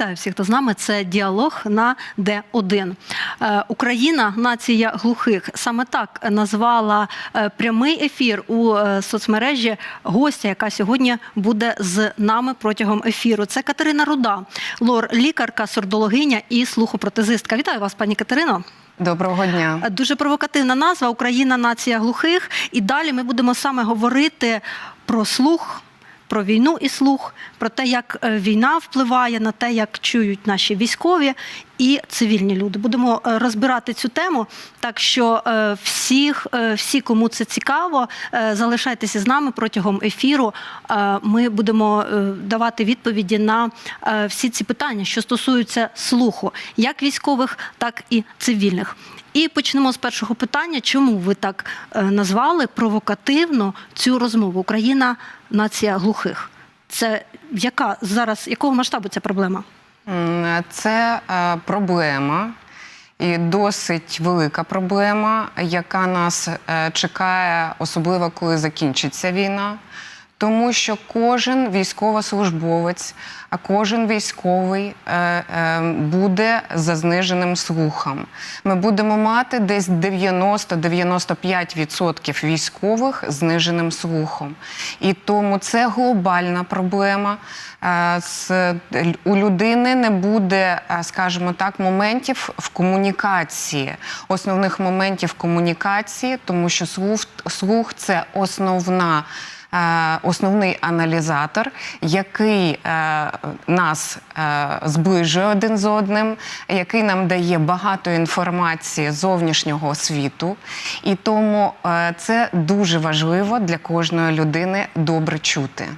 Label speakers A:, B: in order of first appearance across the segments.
A: Вітаю всіх, хто з нами. Це діалог на Д1. Е, Україна нація глухих. Саме так назвала е, прямий ефір у е, соцмережі гостя, яка сьогодні буде з нами протягом ефіру. Це Катерина Руда, лор, лікарка, сурдологиня і слухопротезистка. Вітаю вас, пані Катерино.
B: Доброго дня.
A: Дуже провокативна назва Україна нація глухих. І далі ми будемо саме говорити про слух. Про війну і слух, про те, як е, війна впливає на те, як чують наші військові і цивільні люди. Будемо е, розбирати цю тему. Так що е, всіх, е, всі, кому це цікаво, залишайтеся з нами протягом ефіру. Ми будемо давати відповіді на всі ці питання, що стосуються слуху, як військових, так і цивільних. І почнемо з першого питання. Чому ви так назвали провокативно цю розмову? Україна нація глухих. Це яка зараз якого масштабу ця проблема?
B: Це е, проблема. І досить велика проблема, яка нас е, чекає, особливо коли закінчиться війна. Тому що кожен військовослужбовець, а кожен військовий е, е, буде за зниженим слухом. Ми будемо мати десь 90-95% військових зниженим слухом. І тому це глобальна проблема. Е, У людини не буде, скажімо так, моментів в комунікації, основних моментів комунікації, тому що слух, слух це основна. Е, Основний аналізатор, який е, нас е, зближує один з одним, який нам дає багато інформації зовнішнього світу, і тому це дуже важливо для кожної людини добре чути.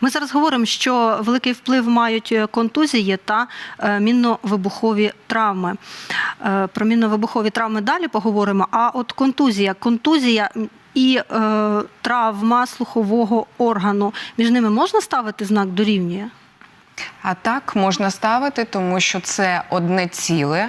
A: Ми зараз говоримо, що великий вплив мають контузії та мінно-вибухові травми. Про мінно-вибухові травми далі поговоримо. А от контузія, контузія і е, травма слухового органу між ними можна ставити знак дорівнює?
B: А так можна ставити, тому що це одне ціле.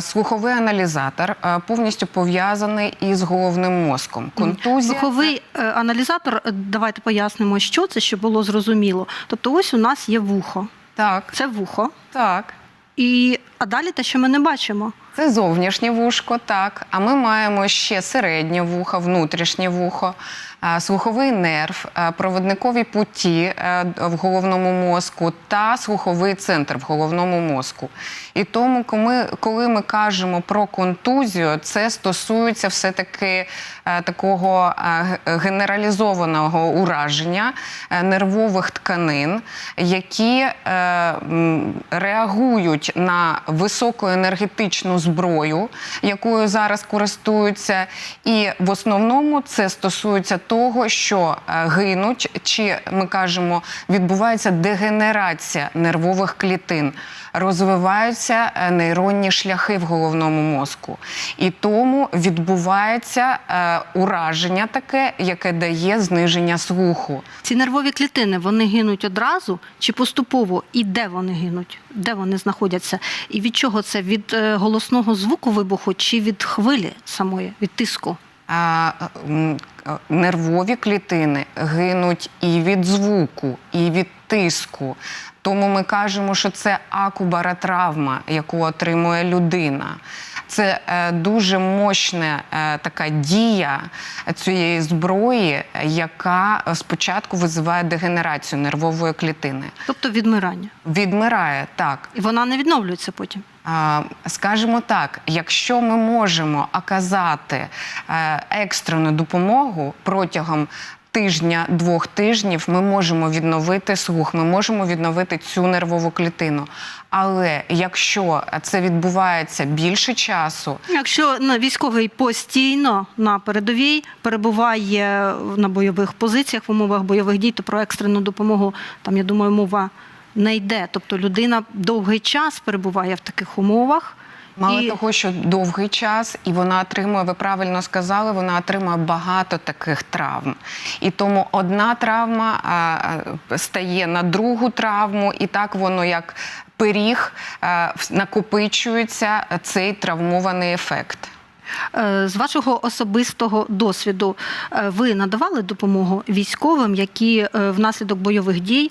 B: Слуховий аналізатор повністю пов'язаний із головним мозком. Контузія
A: Слуховий е, аналізатор, е, давайте пояснимо, що це, щоб було зрозуміло. Тобто, ось у нас є вухо.
B: так,
A: Це вухо.
B: так.
A: І а далі те, що ми не бачимо.
B: Це зовнішнє вушко, так. А ми маємо ще середнє вухо, внутрішнє вухо, слуховий нерв, проводникові путі в головному мозку та слуховий центр в головному мозку. І тому, коли, ми кажемо про контузію, це стосується все-таки е, такого е, генералізованого ураження е, нервових тканин, які е, реагують на високоенергетичну зброю, якою зараз користуються. І в основному це стосується того, що е, гинуть, чи ми кажемо, відбувається дегенерація нервових клітин. Розвиваються е, нейронні шляхи в головному мозку, і тому відбувається е, ураження таке, яке дає зниження слуху.
A: Ці нервові клітини вони гинуть одразу чи поступово? І де вони гинуть? Де вони знаходяться? І від чого це? Від е, голосного звуку вибуху чи від хвилі самої, від тиску?
B: Нервові клітини гинуть і від звуку, і від тиску. Тому ми кажемо, що це акубаротравма, яку отримує людина. Це е, дуже мощна е, така дія цієї зброї, яка спочатку визиває дегенерацію нервової клітини.
A: Тобто відмирання.
B: Відмирає так.
A: І вона не відновлюється потім.
B: Скажімо так, якщо ми можемо оказати е, екстрену допомогу протягом тижня-двох тижнів, ми можемо відновити слух, ми можемо відновити цю нервову клітину. Але якщо це відбувається більше часу,
A: Якщо військовий постійно на передовій перебуває на бойових позиціях в умовах бойових дій, то про екстрену допомогу там я думаю, мова не йде. Тобто людина довгий час перебуває в таких умовах.
B: Мало
A: І-
B: того, що довгий час, і вона отримує, ви правильно сказали, вона отримує багато таких травм. І тому одна травма а, стає на другу травму, і так воно як пиріг а, накопичується цей травмований ефект.
A: Е, З вашого особистого досвіду е, ви надавали допомогу військовим, які е, внаслідок бойових дій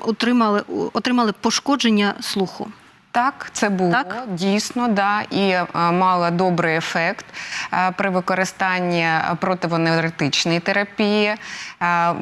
A: отримали, отримали пошкодження слуху.
B: Так, це було
A: Так?
B: дійсно, да, і е, мала добрий ефект е, при використанні противоневротичної терапії, е,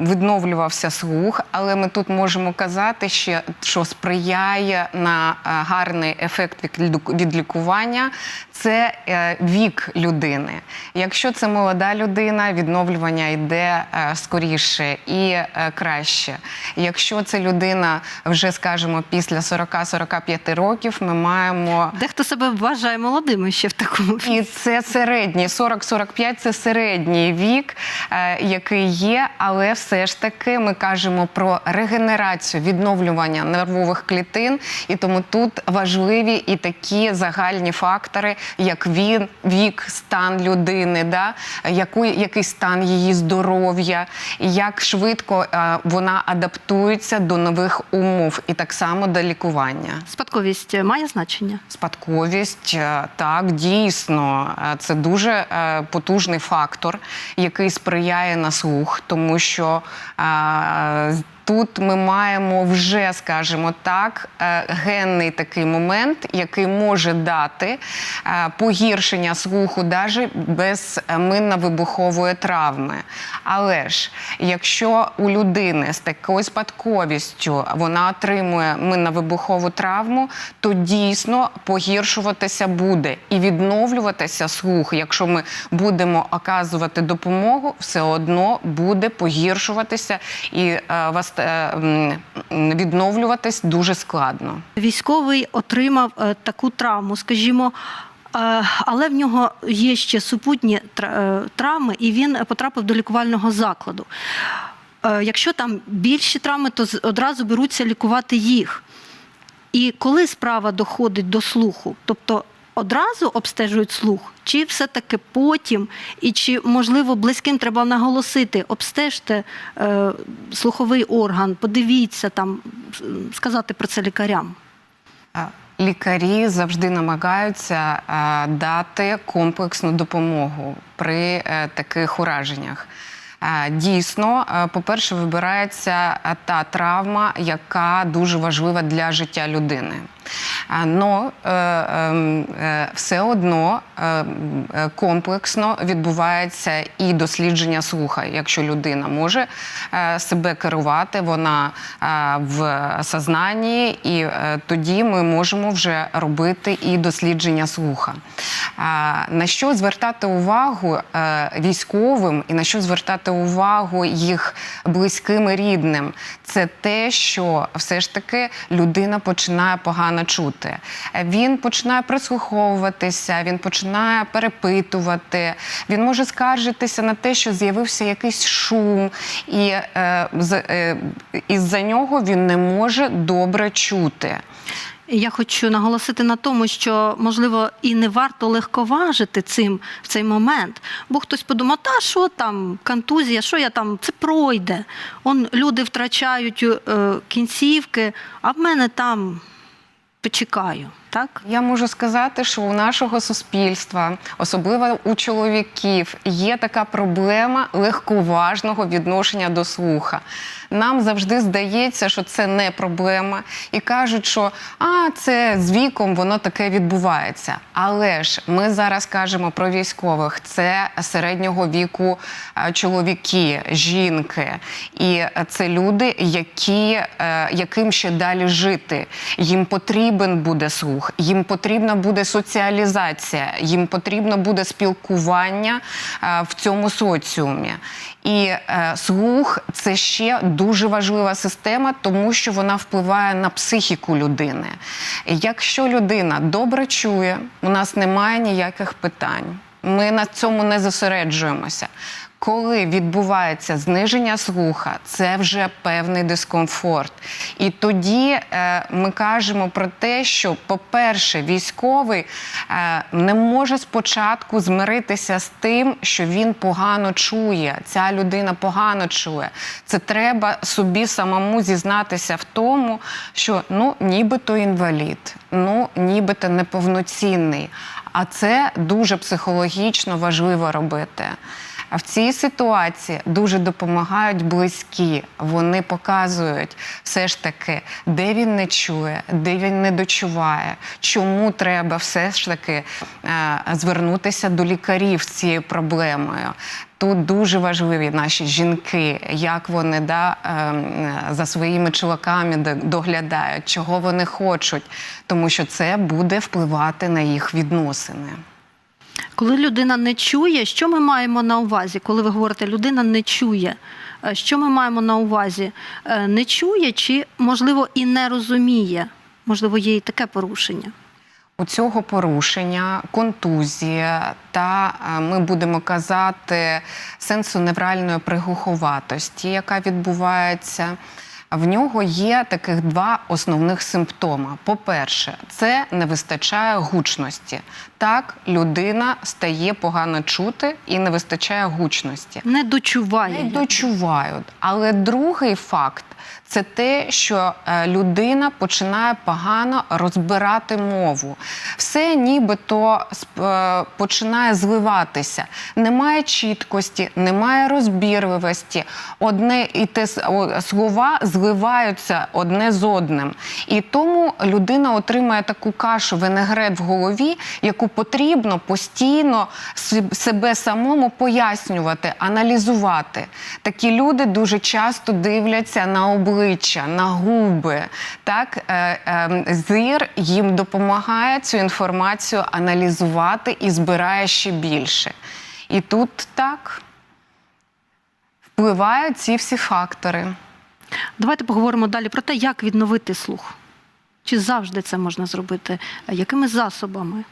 B: відновлювався слух, але ми тут можемо казати, ще, що сприяє на гарний ефект від лікування. Це вік людини. Якщо це молода людина, відновлювання йде скоріше і краще. Якщо це людина вже, скажімо, після 40-45 років, ми маємо.
A: Дехто себе вважає молодими ще в такому
B: І це середній 40-45 це середній вік, е, який є, але все ж таки ми кажемо про регенерацію, відновлювання нервових клітин, і тому тут важливі і такі загальні фактори, як він, вік, стан людини, да? яку, який стан її здоров'я, як швидко е, вона адаптується до нових умов, і так само до лікування.
A: спадковість має значення.
B: Спадковість, е, так, дійсно, е, це дуже е, потужний фактор, який сприяє на слух, тому що тут ми маємо вже, скажімо так, е, генний такий момент, який може дати е, погіршення слуху навіть без е, минно-вибухової травми. Але ж якщо у людини з такою спадковістю вона отримує минно-вибухову травму, то дійсно погіршуватися буде і відновлюватися слух. Якщо ми будемо оказувати допомогу, все одно буде погіршуватися і вас- відновлюватись дуже складно.
A: Військовий отримав е, таку травму, скажімо. е, Але в нього є ще супутні тра- е, травми, і він потрапив до лікувального закладу. Е, Якщо там більші травми, то одразу беруться лікувати їх. І коли справа доходить до слуху, тобто одразу обстежують слух, чи все-таки потім, і чи можливо близьким треба наголосити, обстежте е, слуховий орган, подивіться там, сказати про це лікарям.
B: Лікарі завжди намагаються а, дати комплексну допомогу при е, таких ураженнях. Дійсно, е, по-перше, вибирається е, та травма, яка дуже важлива для життя людини. Но е, ем, е, все одно е, м, е, комплексно відбувається і дослідження слуха. Якщо людина може себе керувати, вона в сознанні, і тоді ми можемо вже робити і дослідження слуха. На що звертати увагу військовим і на що звертати увагу їх близьким і рідним? Це те, що все ж таки людина починає погано чути. Е, Він починає прислуховуватися, він починає перепитувати, він може скаржитися на те, що з'явився якийсь шум, і е, е, із-за нього він не може добре чути.
A: Я хочу наголосити на тому, що можливо і не варто легковажити цим в цей момент, бо хтось подумав, та що там, контузія, що я там, це пройде. Он люди втрачають е, кінцівки, а в мене там почекаю. Так?
B: Я можу сказати, що у нашого суспільства, особливо у чоловіків, є така проблема легковажного відношення до слуха. Нам завжди здається, що це не проблема, і кажуть, що а це з віком воно таке відбувається. Але ж ми зараз кажемо про військових: це середнього віку е, чоловіки, жінки, і це люди, які, е, яким ще далі жити. Їм потрібен буде слух, їм потрібна буде соціалізація, їм потрібно буде спілкування е, в цьому соціумі. І е, слух це ще дуже важлива система, тому що вона впливає на психіку людини. Якщо людина добре чує, у нас немає ніяких питань. Ми на цьому не зосереджуємося. Коли відбувається зниження слуха, це вже певний дискомфорт. І тоді е, ми кажемо про те, що, по-перше, військовий е, не може спочатку змиритися з тим, що він погано чує. Ця людина погано чує. Це треба собі самому зізнатися в тому, що ну нібито інвалід, ну нібито неповноцінний. А це дуже психологічно важливо робити. А в цій ситуації дуже допомагають близькі. Вони показують все ж таки, де він не чує, де він не дочуває, чому треба все ж таки е, звернутися до лікарів з цією проблемою. Тут дуже важливі наші жінки, як вони да, ем, за своїми чоловіками доглядають, чого вони хочуть, тому що це буде впливати на їх відносини.
A: Коли людина не чує, що ми маємо на увазі? Коли ви говорите, людина не чує, е, що ми маємо на увазі? Е, Не чує чи, можливо, і не розуміє? Можливо, є і таке порушення.
B: У цього порушення, контузія та е, ми будемо казати сенсоневральної пригуховатості, яка відбувається. В нього є таких два основних симптоми. По-перше, це не вистачає гучності. Так, людина стає погано чути і не вистачає гучності.
A: Не дочуває.
B: Не дочувають. Але другий факт це те, що е, людина починає погано розбирати мову. Все нібито е, починає зливатися. Немає чіткості, немає розбірливості. Одне і те слова зливаються одне з одним. І тому людина отримує таку кашу винегрет в голові, яку потрібно постійно себе самому пояснювати, аналізувати. Такі люди дуже часто дивляться на обличчя, на губи. Так, Е, е, зір їм допомагає цю інформацію аналізувати і збирає ще більше. І тут так впливають ці всі фактори.
A: Давайте поговоримо далі про те, як відновити слух. Чи завжди це можна зробити? Якими засобами?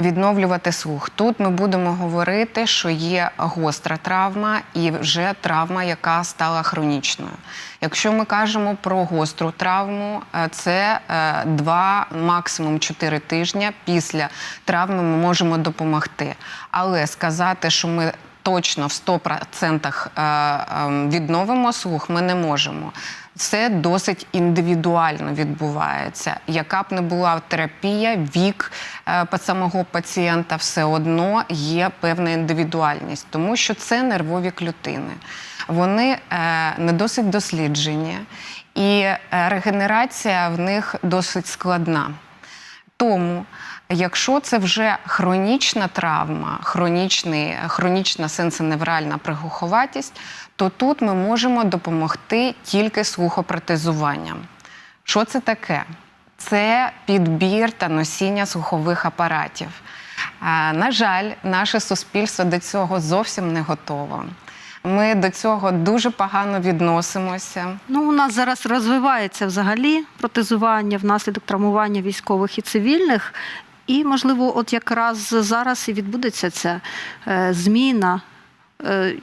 B: Відновлювати слух. Тут ми будемо говорити, що є гостра травма і вже травма, яка стала хронічною. Якщо ми кажемо про гостру травму, е, це е, два, максимум чотири тижні після травми ми можемо допомогти. Але сказати, що ми точно в 100% е, е, відновимо слух, ми не можемо. Це досить індивідуально відбувається. Яка б не була терапія, вік е, самого пацієнта, все одно є певна індивідуальність, тому що це нервові клітини. Вони е, не досить досліджені, і регенерація в них досить складна. Тому, якщо це вже хронічна травма, хронічний, хронічна сенсоневральна пригуховатість, то тут ми можемо допомогти тільки слухопротезуванням. Що це таке? Це підбір та носіння слухових апаратів. На жаль, наше суспільство до цього зовсім не готово. Ми до цього дуже погано відносимося.
A: Ну, у нас зараз розвивається взагалі протезування внаслідок травмування військових і цивільних. І, можливо, от якраз зараз і відбудеться ця е, зміна. Е,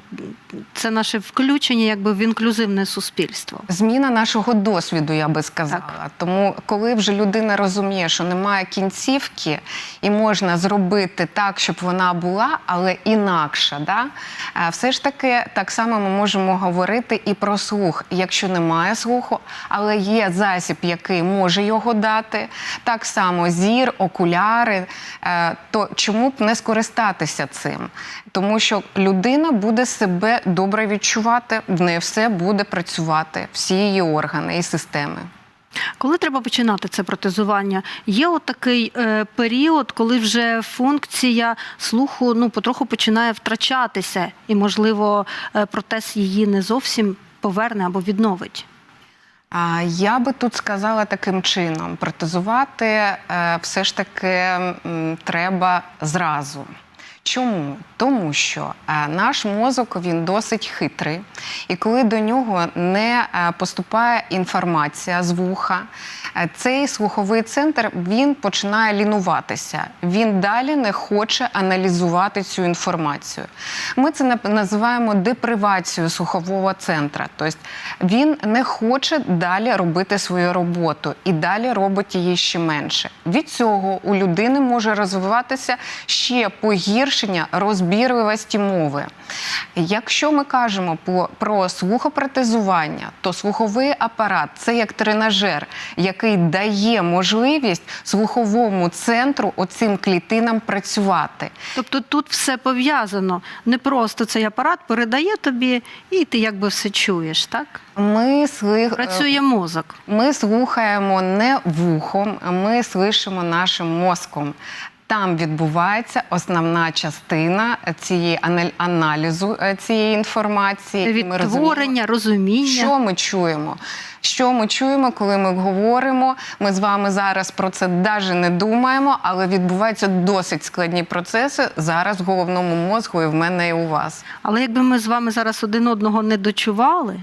A: це наше включення якби в інклюзивне суспільство.
B: Зміна нашого досвіду, я би сказала. Тому, коли вже людина розуміє, що немає кінцівки, і можна зробити так, щоб вона була, але інакша, да? е, все ж таки так само ми можемо говорити і про слух. Якщо немає слуху, але є засіб, який може його дати, так само зір, окуляри, е, то чому б не скористатися цим? Тому що людина буде себе добре відчувати, в неї все буде працювати, всі її органи і системи.
A: Коли треба починати це протезування? Є от е, період, коли вже функція слуху ну, потроху починає втрачатися, і, можливо, е, протез її не зовсім поверне або відновить.
B: Я би тут сказала таким чином: протезувати е, все ж таки треба зразу. Чому? Тому що е, наш мозок він досить хитрий, і коли до нього не е, поступає інформація з вуха, цей слуховий центр він починає лінуватися. Він далі не хоче аналізувати цю інформацію. Ми це називаємо депривацією слухового центра. Тобто він не хоче далі робити свою роботу і далі робить її ще менше. Від цього у людини може розвиватися ще погіршення розбірливості мови. Якщо ми кажемо про слухопротезування, то слуховий апарат це як тренажер, який дає можливість слуховому центру оцим клітинам працювати.
A: Тобто тут все пов'язано. Не просто цей апарат передає тобі, і ти якби все чуєш, так?
B: Ми слих...
A: Працює мозок.
B: Ми слухаємо не вухом, ми слышимо нашим мозком. Там відбувається основна частина цієї аналізу е, цієї інформації. і ми
A: Відтворення, розуміння.
B: що ми чуємо? Що ми чуємо, коли ми говоримо? Ми з вами зараз про це навіть не думаємо, але відбуваються досить складні процеси зараз в головному мозку і в мене і у вас.
A: Але якби ми з вами зараз один одного не дочували,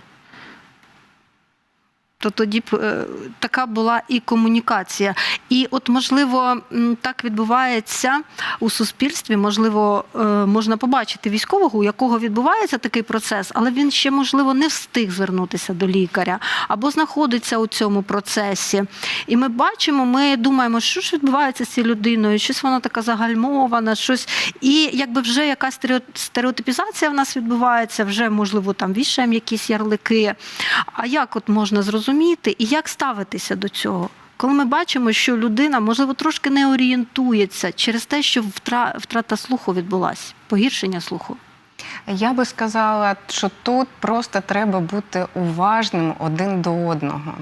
A: то тоді б е, така була і комунікація. І от, можливо, так відбувається у суспільстві. Можливо, е, можна побачити військового, у якого відбувається такий процес, але він ще, можливо, не встиг звернутися до лікаря або знаходиться у цьому процесі. І ми бачимо, ми думаємо, що ж відбувається з цією людиною, щось вона така загальмована, щось. І якби вже якась стереотипізація в нас відбувається, вже можливо там вішаємо якісь ярлики. А як от можна зрозуміти і як ставитися до цього? Коли ми бачимо, що людина, можливо, трошки не орієнтується через те, що втра- втрата слуху відбулася, погіршення слуху.
B: Я би сказала, що тут просто треба бути уважним один до одного.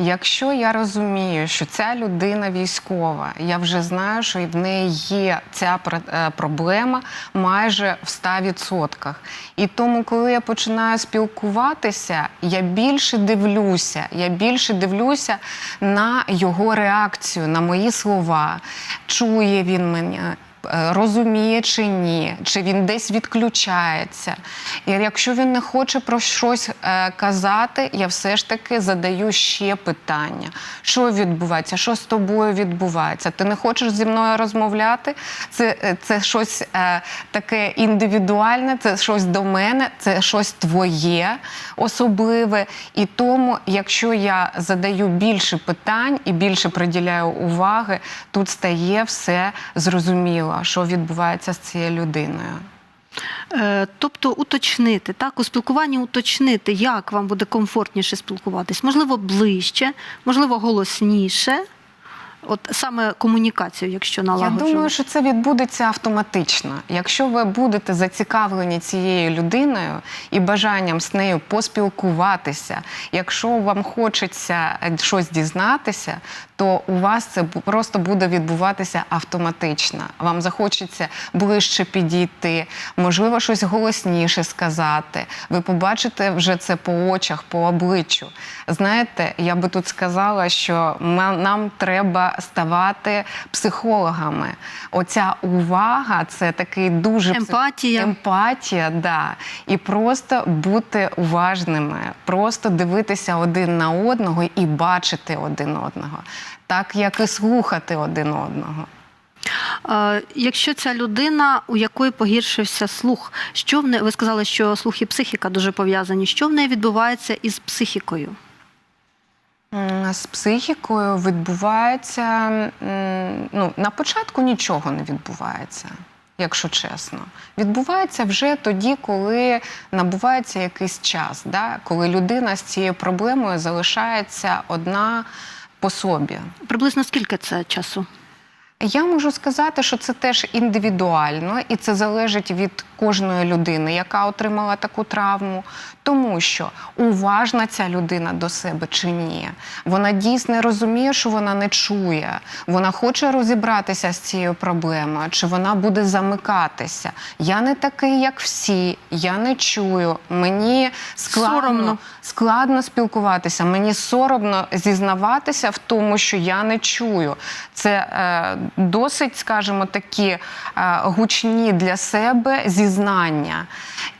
B: Якщо я розумію, що ця людина військова, я вже знаю, що в неї є ця е, проблема майже в 100%. І тому, коли я починаю спілкуватися, я більше дивлюся, я більше дивлюся на його реакцію, на мої слова. Чує він мене, розуміє чи ні, чи він десь відключається. І якщо він не хоче про щось е, казати, я все ж таки задаю ще питання: що відбувається, що з тобою відбувається? Ти не хочеш зі мною розмовляти? Це, е, це щось е, таке індивідуальне, це щось до мене, це щось твоє особливе. І тому, якщо я задаю більше питань і більше приділяю уваги, тут стає все зрозуміло, що відбувається з цією людиною.
A: Е, Тобто уточнити, так, у спілкуванні уточнити, як вам буде комфортніше спілкуватись, можливо, ближче, можливо, голосніше. От саме комунікацію, якщо
B: Я думаю, що це відбудеться автоматично. Якщо ви будете зацікавлені цією людиною і бажанням з нею поспілкуватися, якщо вам хочеться е, щось дізнатися, то у вас це просто буде відбуватися автоматично. Вам захочеться ближче підійти, можливо, щось голосніше сказати. Ви побачите вже це по очах, по обличчю. Знаєте, я би тут сказала, що нам треба ставати психологами. Оця увага це такий дуже
A: Емпатія.
B: Емпатія, да. І просто бути уважними, просто дивитися один на одного і бачити один одного, так як і слухати один одного.
A: Е, Якщо ця людина, у якої погіршився слух, що в не ви сказали, що слух і психіка дуже пов'язані. Що в неї відбувається із психікою?
B: З психікою відбувається ну, на початку нічого не відбувається, якщо чесно. Відбувається вже тоді, коли набувається якийсь час, да? коли людина з цією проблемою залишається одна по.
A: Приблизно скільки це часу?
B: Я можу сказати, що це теж індивідуально, і це залежить від кожної людини, яка отримала таку травму, тому що уважна ця людина до себе чи ні. Вона дійсно розуміє, що вона не чує, вона хоче розібратися з цією проблемою, чи вона буде замикатися. Я не такий, як всі, я не чую. Мені складно,
A: Соромно.
B: складно спілкуватися. Мені соромно зізнаватися в тому, що я не чую. Це е, досить, скажімо, такі е, гучні для себе зізнання.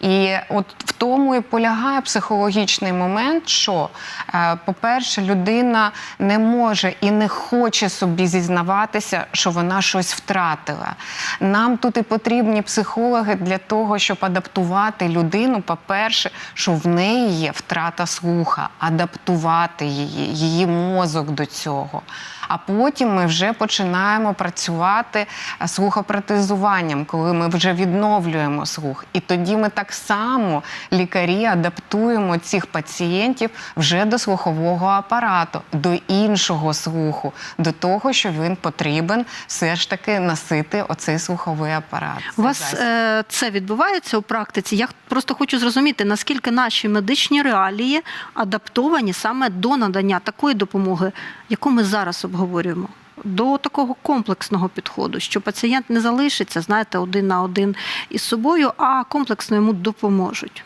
B: І от в тому і полягає психологічний момент, що, е, по-перше, людина не може і не хоче собі зізнаватися, що вона щось втратила. Нам тут і потрібні психологи для того, щоб адаптувати людину. По-перше, що в неї є втрата слуха, адаптувати її, її мозок до цього. А потім ми вже починаємо працювати е, слухопротезуванням, коли ми вже відновлюємо слух. І тоді ми так само лікарі адаптуємо цих пацієнтів вже до слухового апарату, до іншого слуху, до того, що він потрібен все ж таки носити оцей слуховий апарат.
A: У вас е, це відбувається у практиці? Я просто хочу зрозуміти, наскільки наші медичні реалії адаптовані саме до надання такої допомоги, яку ми зараз обговорюємо. До такого комплексного підходу, що пацієнт не залишиться, знаєте, один на один із собою, а комплексно йому допоможуть.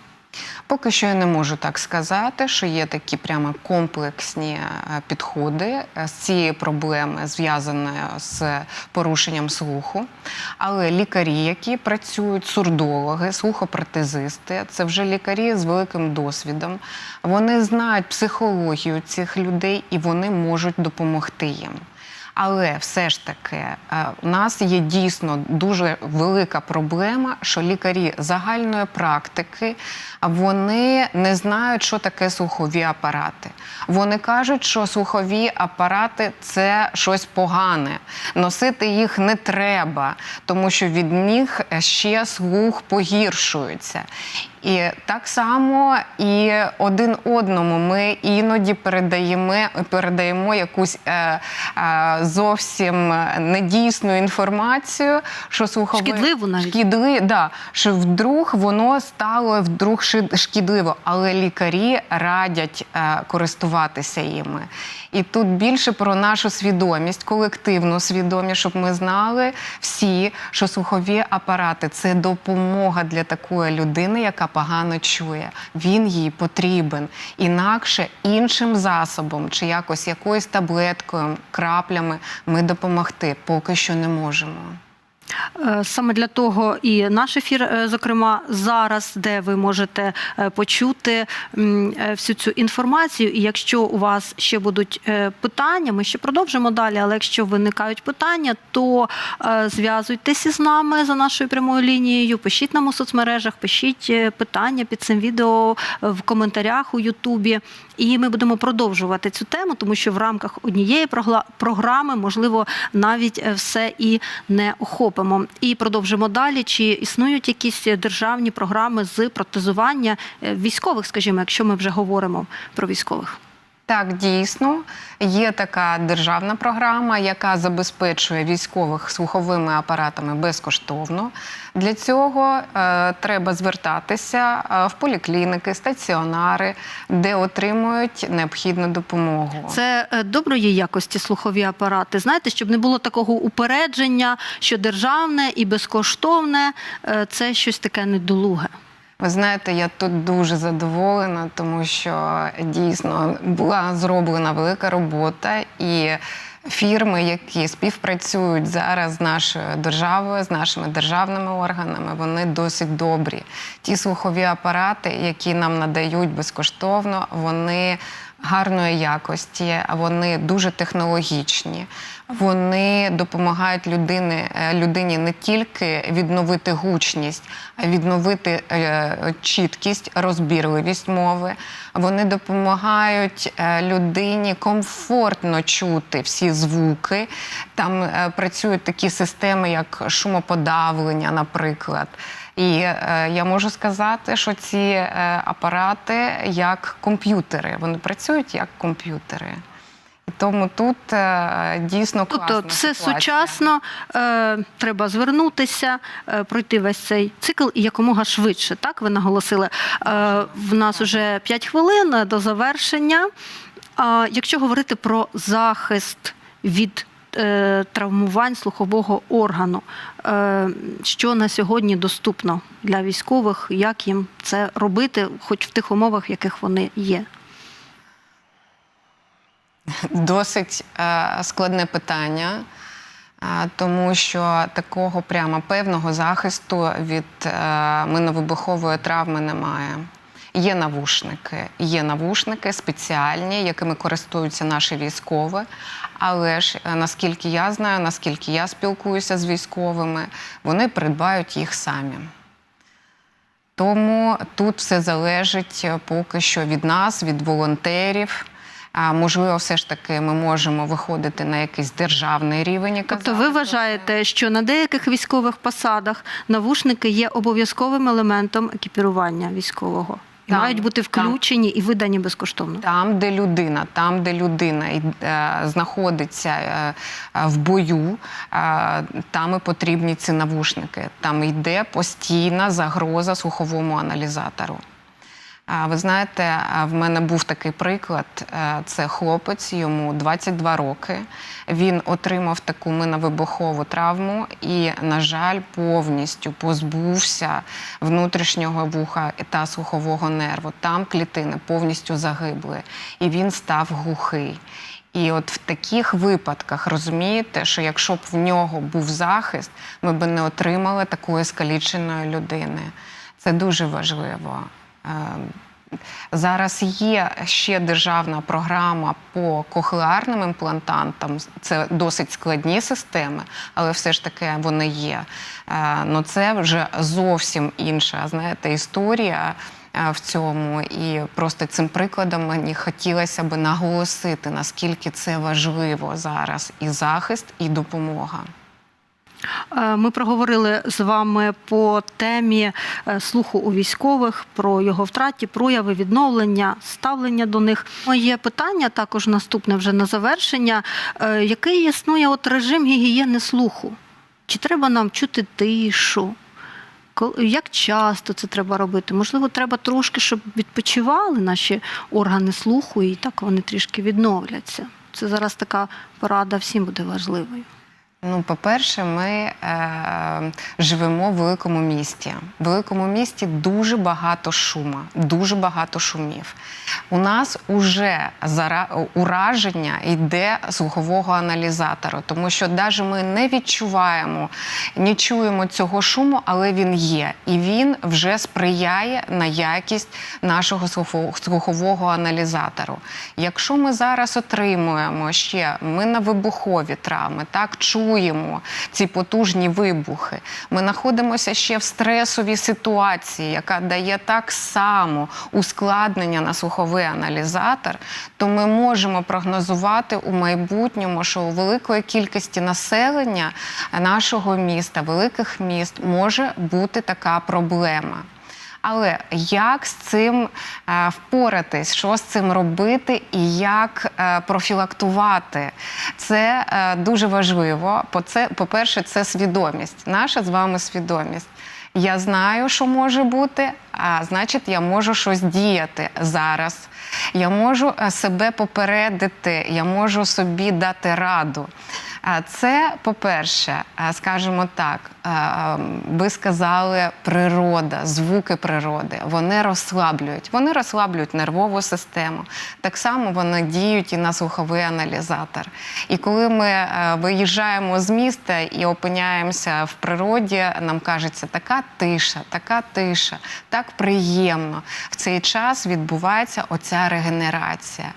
B: Поки що я не можу так сказати, що є такі прямо комплексні е, підходи е, з цієї проблеми, зв'язаної з порушенням слуху. Але лікарі, які працюють, сурдологи, слухопротезисти, це вже лікарі з великим досвідом. Вони знають психологію цих людей і вони можуть допомогти їм. Але все ж таки е, у нас є дійсно дуже велика проблема, що лікарі загальної практики вони не знають, що таке слухові апарати. Вони кажуть, що слухові апарати це щось погане. Носити їх не треба, тому що від них ще слух погіршується. І так само і один одному ми іноді передаємо, передаємо якусь е, е, зовсім недійсну інформацію, що слухове
A: Шкідливу навіть.
B: шкідли, да, що вдруг воно стало вдруг шкідливо, але лікарі радять е, користуватися іми. І тут більше про нашу свідомість, колективну свідомість, щоб ми знали всі, що слухові апарати це допомога для такої людини, яка погано чує. Він їй потрібен. Інакше іншим засобом чи якось якоюсь таблеткою, краплями ми допомогти поки що не можемо.
A: Е, Саме для того і наш ефір, е, зокрема, зараз, де ви можете е, почути всю цю інформацію. І якщо у вас ще будуть питання, ми ще продовжимо далі. Але якщо виникають питання, то е, зв'язуйтеся з нами за нашою прямою лінією, пишіть нам у соцмережах, пишіть питання під цим відео в коментарях у Ютубі. І ми будемо продовжувати цю тему, тому що в рамках однієї програми можливо навіть е, все і не охопимо. І продовжимо далі. Чи існують якісь державні програми з протезування е, військових, скажімо, якщо ми вже говоримо про військових?
B: Так, дійсно, є така державна програма, яка забезпечує військових слуховими апаратами безкоштовно. Для цього е, треба звертатися е, в полікліники, стаціонари, де отримують необхідну допомогу.
A: Це е, доброї якості слухові апарати. Знаєте, щоб не було такого упередження, що державне і безкоштовне е, це щось таке недолуге.
B: Ви знаєте, я тут дуже задоволена, тому що дійсно була зроблена велика робота і. Фірми, які співпрацюють зараз з нашою державою, з нашими державними органами, вони досить добрі. Ті слухові апарати, які нам надають безкоштовно, вони гарної якості, вони дуже технологічні. Вони допомагають людини, е, людині не тільки відновити гучність, а відновити е, чіткість, розбірливість мови. Вони допомагають е, людині комфортно чути всі звуки. Там працюють такі системи, як шумоподавлення, наприклад. І е, я можу сказати, що ці е, апарати як комп'ютери, вони працюють як комп'ютери. Тому тут е, дісно класна
A: Тобто це
B: ситуація.
A: сучасно, е, треба звернутися, е, пройти весь цей цикл і якомога швидше. Так ви наголосили. Е, в нас вже 5 хвилин до завершення. Якщо говорити про захист від е, травмувань слухового органу, е, що на сьогодні доступно для військових, як їм це робити, хоч в тих умовах, в яких вони є?
B: Досить е, складне питання, е, тому що такого прямо певного захисту від е, миновибухової травми немає. Є навушники, є навушники спеціальні, якими користуються наші військові. Але ж наскільки я знаю, наскільки я спілкуюся з військовими, вони придбають їх самі. Тому тут все залежить поки що від нас, від волонтерів, А можливо, все ж таки ми можемо виходити на якийсь державний рівень. і
A: Тобто ви вважаєте, що на деяких військових посадах навушники є обов'язковим елементом екіпірування військового
B: Там,
A: мають бути
B: там.
A: включені і видані безкоштовно.
B: Там, де людина, там, де людина і, е, знаходиться е, е, в бою, е, там і потрібні ці навушники. Там йде постійна загроза слуховому аналізатору. Ви знаєте, в мене був такий приклад. Е, Це хлопець, йому 22 роки. Він отримав таку миновибухову травму і, на жаль, повністю позбувся внутрішнього вуха та слухового нерву. Там клітини повністю загибли, і він став глухий. І от в таких випадках розумієте, що якщо б в нього був захист, ми б не отримали такої скаліченої людини. Це дуже важливо. Ем, Зараз є ще державна програма по кохлеарним імплантантам. Це досить складні системи, але все ж таки вони є. Е, Ну це вже зовсім інша, знаєте, історія е, в цьому. І просто цим прикладом мені хотілося б наголосити, наскільки це важливо зараз і захист, і допомога.
A: Е, Ми проговорили з вами по темі е, слуху у військових, про його втраті, прояви відновлення, ставлення до них. Моє питання також наступне вже на завершення. Е, Який існує от режим гігієни слуху? Чи треба нам чути тишу? Як часто це треба робити? Можливо, треба трошки, щоб відпочивали наші органи слуху, і так вони трішки відновляться. Це зараз така порада всім буде важливою.
B: Ну, по-перше, ми е, живемо в великому місті. В великому місті дуже багато шума, дуже багато шумів. У нас уже зара... ураження йде слухового аналізатора, тому що навіть ми не відчуваємо, не чуємо цього шуму, але він є. І він вже сприяє на якість нашого слухового аналізатору. Якщо ми зараз отримуємо ще ми на вибухові травми, так чуємо ці потужні вибухи. Ми знаходимося ще в стресовій ситуації, яка дає так само ускладнення на слуховий аналізатор, то ми можемо прогнозувати у майбутньому, що у великої кількості населення нашого міста, великих міст, може бути така проблема. Але як з цим е, впоратись, що з цим робити і як е, профілактувати? Це е, дуже важливо. По-перше, це свідомість, наша з вами свідомість. Я знаю, що може бути, а значить, я можу щось діяти зараз. Я можу себе попередити, я можу собі дати раду. Це, по-перше, скажімо так, ви сказали природа, звуки природи. Вони розслаблюють. Вони розслаблюють нервову систему. Так само вони діють і на слуховий аналізатор. І коли ми е, виїжджаємо з міста і опиняємося в природі, нам кажеться, така тиша, така тиша, так приємно. В цей час відбувається оця регенерація.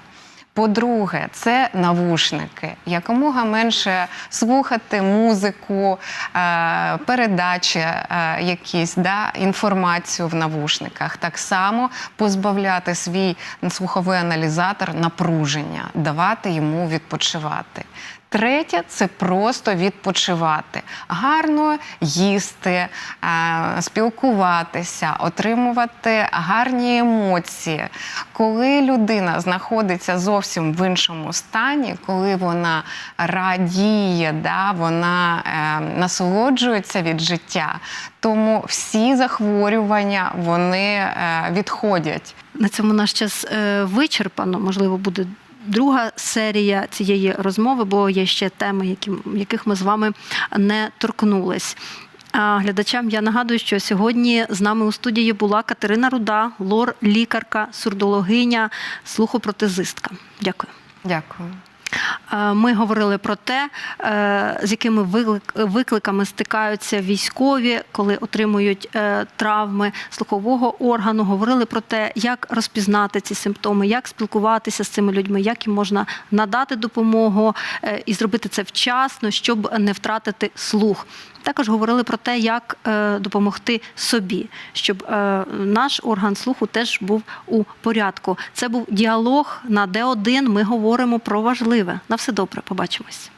B: По-друге, це навушники. Якомога менше слухати музику, е, передачі е, якісь, да, інформацію в навушниках. Так само позбавляти свій слуховий аналізатор напруження, давати йому відпочивати. Третє це просто відпочивати, гарно їсти, е, спілкуватися, отримувати гарні емоції. Коли людина знаходиться зовсім в іншому стані, коли вона радіє, да, вона е, насолоджується від життя, тому всі захворювання вони е, відходять.
A: На цьому наш час е, вичерпано. Можливо, буде друга серія цієї розмови, бо є ще теми, які, яких ми з вами не торкнулись. Глядачам я нагадую, що сьогодні з нами у студії була Катерина Руда, лор-лікарка, сурдологиня, слухопротезистка. Дякую.
B: Дякую.
A: Е, Ми говорили про те, е, з якими виклик- викликами стикаються військові, коли отримують е, травми слухового органу. Говорили про те, як розпізнати ці симптоми, як спілкуватися з цими людьми, як їм можна надати допомогу і зробити це вчасно, щоб не втратити слух. Також говорили про те, як е, допомогти собі, щоб е, наш орган слуху теж був у порядку. Це був діалог на Д1. Ми говоримо про важливе. На все добре. Побачимось.